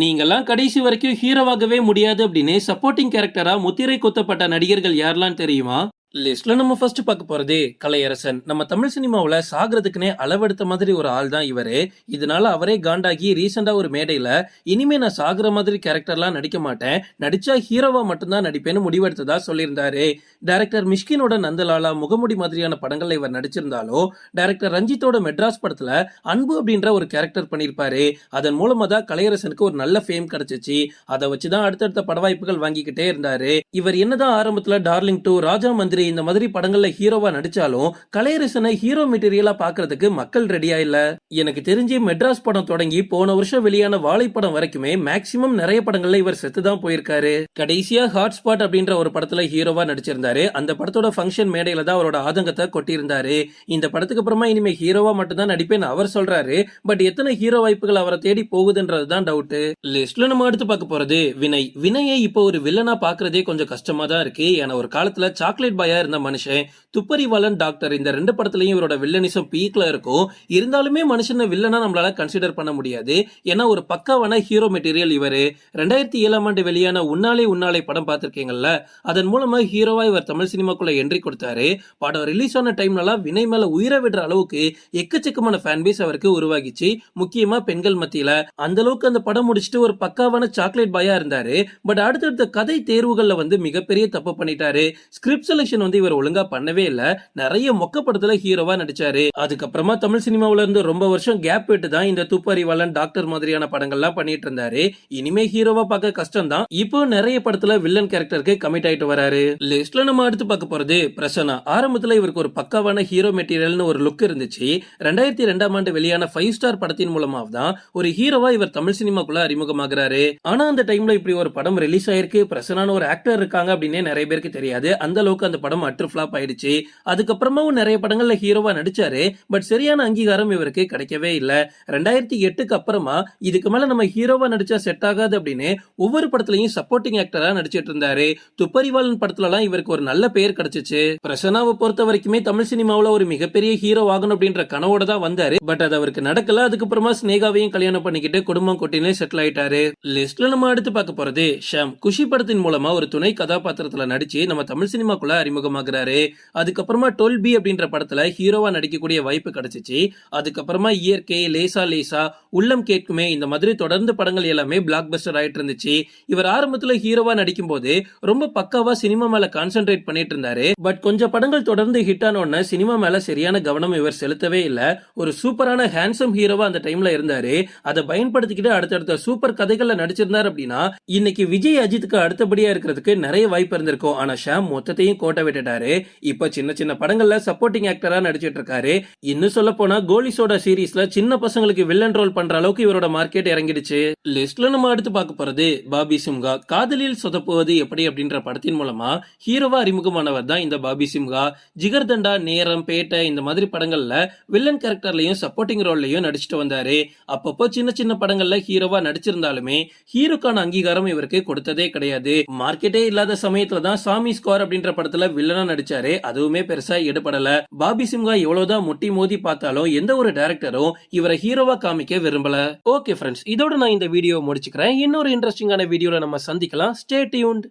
நீங்கெல்லாம் கடைசி வரைக்கும் ஹீரோவாகவே முடியாது அப்படின்னு சப்போர்ட்டிங் கேரக்டராக முத்திரை குத்தப்பட்ட நடிகர்கள் யாரெல்லாம் தெரியுமா? லிஸ்ட்ல நம்ம ஃபர்ஸ்ட் பார்க்க போறது கலையரசன். நம்ம தமிழ் சினிமாவுல சாகிறதுக்குனே அளவெடுத்த மாதிரி ஒரு ஆள் தான் இவரு. இதனால அவரே காண்டாகி ரீசெண்டா ஒரு மேடையில இனிமே நான் சாகுற மாதிரி கேரக்டர்லாம் நடிக்க மாட்டேன். நடிச்சா ஹீரோவா மட்டும்தான் நடிப்பேன்னு முடிவெடுத்ததா சொல்லியிருந்தாரு. டைரக்டர் மிஷ்கினோட நந்தலாலா முகமுடி மாதிரியான படங்கள்ல இவர் நடிச்சிருந்தாலும் டைரக்டர் ரஞ்சித்தோட மெட்ராஸ் படத்துல அன்பு அப்படின்ற ஒரு கேரக்டர் பண்ணியிருப்பாரு. அதன் மூலமா தான் கலையரசனுக்கு ஒரு நல்ல ஃபேம் கிடைச்சிச்சு. அதை வச்சுதான் அடுத்தடுத்த பட வாய்ப்புகள் வாங்கிக்கிட்டே இருந்தாரு. இவர் என்னதான் ஆரம்பத்துல டார்லிங் டூ ராஜா மந்திரி இந்த மாதிரி படங்கள்ல ஹீரோவா நடிச்சாலும் கலையரசனை ஹீரோ மெட்டீரியலா பாக்குறதுக்கு மக்கள் ரெடியா இல்ல? எனக்கு தெரிஞ்சு மெட்ராஸ் படம் தொடங்கி போன வருஷம் வெளியான வாழைப்படம் வரைக்குமே மேக்சிமம் நிறைய படங்கள்ல இவர் செத்து தான் போயிருக்காரு. கடைசியா ஹாட் ஸ்பாட் அப்படின்ற ஒரு படத்துல ஹீரோவா நடிச்சிருந்தாரு. அந்த படத்தோட ஃபங்க்ஷன் மேடையில தான் அவரோட ஆதங்கத்தை கொட்டியிருந்தாரு. இந்த படத்துக்கு அப்புறமா இனிமே ஹீரோவா மட்டும்தான் நடிப்பேன்னு அவர் சொல்றாரு. பட் எத்தனை ஹீரோ வாய்ப்புகள் அவரை தேடி போகுதுன்றது தான் டவுட் லிஸ்ட்ல நம்ம அடுத்து பார்க்க போறது வினய். வினயை இப்போ ஒரு வில்லனா பாக்குறதே கொஞ்சம் கஷ்டமா தான் இருக்கு. ஏன்னா ஒரு காலத்துல சாக்லேட் பாய் இருந்த மனுஷன் துப்பறிவாளன் டாக்டர். இந்த ரெண்டு படத்துலயும் இவரோட வில்லனிசம் பீக்ல இருக்கும். இருந்தாலுமே மனுஷனை வில்லனா நம்மளால கன்சிடர் பண்ண முடியாது. ஏன்னா ஒரு பக்காவான ஹீரோ மெட்டீரியல் இவரு. ரெண்டாயிரத்தி ஏழாம் ஆண்டு வெளியான உன்னாலே உன்னாலே படம் பார்த்திருக்கீங்கல்ல அதன் மூலமா ஹீரோவா இவர் தமிழ் சினிமாக்குள்ள என்ட்ரி கொடுத்தாரு. படம் ரிலீஸ் ஆன டைம்லலாம் வினை மேல உயிரை விடுற அளவுக்கு எக்கச்சக்கமான ஃபேன் பேஸ் அவருக்கு உருவாகிச்சு. முக்கியமா பெண்கள் மத்தியில. அந்த அளவுக்கு அந்த படம் முடிச்சுட்டு ஒரு பக்காவான சாக்லேட் பாயா இருந்தாரு. பட் அடுத்தடுத்த கதை தேர்வுகள்ல வந்து மிகப்பெரிய தப்பு பண்ணிட்டாரு. ஸ்கிரிப்ட் செலக்ஷன் வந்து இவர் ஒழுங்கா பண்ணவே இல்ல. நிறைய மொக்க படத்துல ஹீரோவா நடிச்சாரு. அதுக்கப்புறமா தமிழ் சினிமாவில இருந்து ரொம்ப வருஷம் கேப் விட்டு தான் இந்த துப்பறிவாளன் டாக்டர் மாதிரியான படங்கள்லாம் பண்ணிட்டு இருந்தாரு. இனிமே ஹீரோவா பார்க்க கஷ்டம் தான் இப்போ நிறைய படத்துல வில்லன் கேரக்டருக்கு கமிட் ஆயிட்டு வராரு. லிஸ்ட்ல நம்ம அடுத்து பார்க்க போறது பிரசனா ஆரம்பத்துல இவருக்கு ஒரு பக்காவான ஹீரோ மெட்டீரியல்னு ஒரு லுக் இருந்துச்சு. ரெண்டாயிரத்தி ரெண்டாம் ஆண்டு வெளியான ஃபைவ் ஸ்டார் படத்தின் மூலமா தான் ஒரு ஹீரோவா இவர் தமிழ் சினிமாக்குள்ள அறிமுகமாகிறாரு. ஆனா அந்த டைம்ல இப்படி ஒரு படம் ரிலீஸ் ஆயிருக்கு. பிரசனான ஒரு ஆக்டர் இருக்காங்க அப்படின்னே நிறைய பேருக்கு தெரியாது. அந்த அளவுக்கு அந்த படம் அட்ரு ஃபிளாப் ஆயிடுச்சு. அதுக்கப்புறமாவும் நிறைய படங்கள்ல ஹீரோவா நடிச்சாரு. பட் சரியான அங்கீகாரம் இவருக்கு கிடைக்கவே இல்ல. ரெண்டாயிரத்தி எட்டுக்கு அப்புறமா இதுக்கு மேல நம்ம ஹீரோவா நடிச்சா செட் ஆகாது அப்படின்னு ஒவ்வொரு படத்துலயும் சப்போர்ட்டிங் ஆக்டரா நடிச்சிட்டு இருந்தாரு. துப்பறிவாளன் படத்துல எல்லாம் இவருக்கு ஒரு நல்ல பெயர் கிடைச்சிச்சு. பிரசனாவை பொறுத்த வரைக்குமே தமிழ் சினிமாவுல ஒரு மிகப்பெரிய ஹீரோ ஆகணும் அப்படின்ற கனவோட தான் வந்தாரு. பட் அது அவருக்கு நடக்கல. அதுக்கப்புறமா ஸ்னேகாவையும் கல்யாணம் பண்ணிக்கிட்டு குடும்பம் கொட்டினே செட்டில் ஆயிட்டாரு. லிஸ்ட்ல நம்ம அடுத்து பார்க்க போறது ஷாம் குஷி படத்தின் மூலமா ஒரு துணை கதாபாத்திரத்துல நடிச்சு நம்ம தமிழ் சினிமாக்குள்ள அறிமுகமாகிறாரு. அதுக்கப்புறமா டுவெல் பி அப்படின்ற படத்துல ஹீரோவா நடிக்கக்கூடிய வாய்ப்பு கிடைச்சிச்சு. அதுக்கப்புறமா இயற்கை லேசா லேசா உள்ளம் கேட்குமே இந்த மாதிரி தொடர்ந்து படங்கள் எல்லாமே பிளாக் பஸ்டர் ஆயிட்டு இருந்துச்சு. இவர் ஆரம்பத்துல ஹீரோவா நடிக்கும் போது ரொம்ப பக்காவா சினிமா மேல கான்சென்ட்ரேட் பண்ணிட்டு இருந்தாரு. பட் கொஞ்சம் படங்கள் தொடர்ந்து ஹிட் ஆன உடனே சினிமா மேல சரியான கவனம் இவர் செலுத்தவே இல்ல. ஒரு சூப்பரான ஹேண்ட்ஸம் ஹீரோவா அந்த டைம்ல இருந்தாரு. அதை பயன்படுத்திக்கிட்டு அடுத்தடுத்த சூப்பர் கதைகள்ல நடிச்சிருந்தார் அப்படின்னா இன்னைக்கு விஜய் அஜித்துக்கு அடுத்தபடியா இருக்கிறதுக்கு நிறைய வாய்ப்பு இருந்திருக்கும். ஆனா ஷாம் மொத்தத்தையும் கோட்டை விட்டுட்டாரு. இப்ப சின்ன சின்ன படங்கள்ல சப்போர்ட்டிங் ஆக்டரா நடிச்சிட்டு இருக்காரு இன்னும் சொல்ல போனா கோலிசோட சீரீஸ்ல சின்ன பசங்களுக்கு வில்லன் ரோல் பண்ற அளவுக்கு இவரோட மார்க்கெட் இறங்கிடுச்சு. லிஸ்ட்ல நம்ம அடுத்து பார்க்க போறது பாபி சிம்கா. காதலில் சொதப்புவது எப்படி அப்படின்ற படத்தின் மூலமா ஹீரோவா அறிமுகமானவர் தான் இந்த பாபி சிம்கா. ஜிகர் தண்டா நேரம் பேட்டை இந்த மாதிரி படங்கள்ல வில்லன் கேரக்டர்லயும் சப்போர்ட்டிங் ரோல்லையும் நடிச்சிட்டு வந்தாரு. அப்பப்போ சின்ன சின்ன படங்கள்ல ஹீரோவா நடிச்சிருந்தாலுமே ஹீரோக்கான அங்கீகாரம் இவருக்கு கொடுத்ததே கிடையாது. மார்க்கெட்டே இல்லாத சமயத்துல தான் சாமி ஸ்கோர் அப்படின்ற படத்துல வில்லனா நடிச்சாரு அதுவுமே பெருசா எடுபடல பாபி சிம்ஹா எவ்வளவுதான் முட்டி மோதி பார்த்தாலும் எந்த ஒரு டேரக்டரும் இவரை ஹீரோவா காமிக்க விரும்பல. ஓகே ஃப்ரெண்ட்ஸ் இதோட நான் இந்த வீடியோ முடிச்சுக்கிறேன். இன்னொரு இன்ட்ரெஸ்டிங்கான வீடியோல நம்ம சந்திக்கலாம். Stay tuned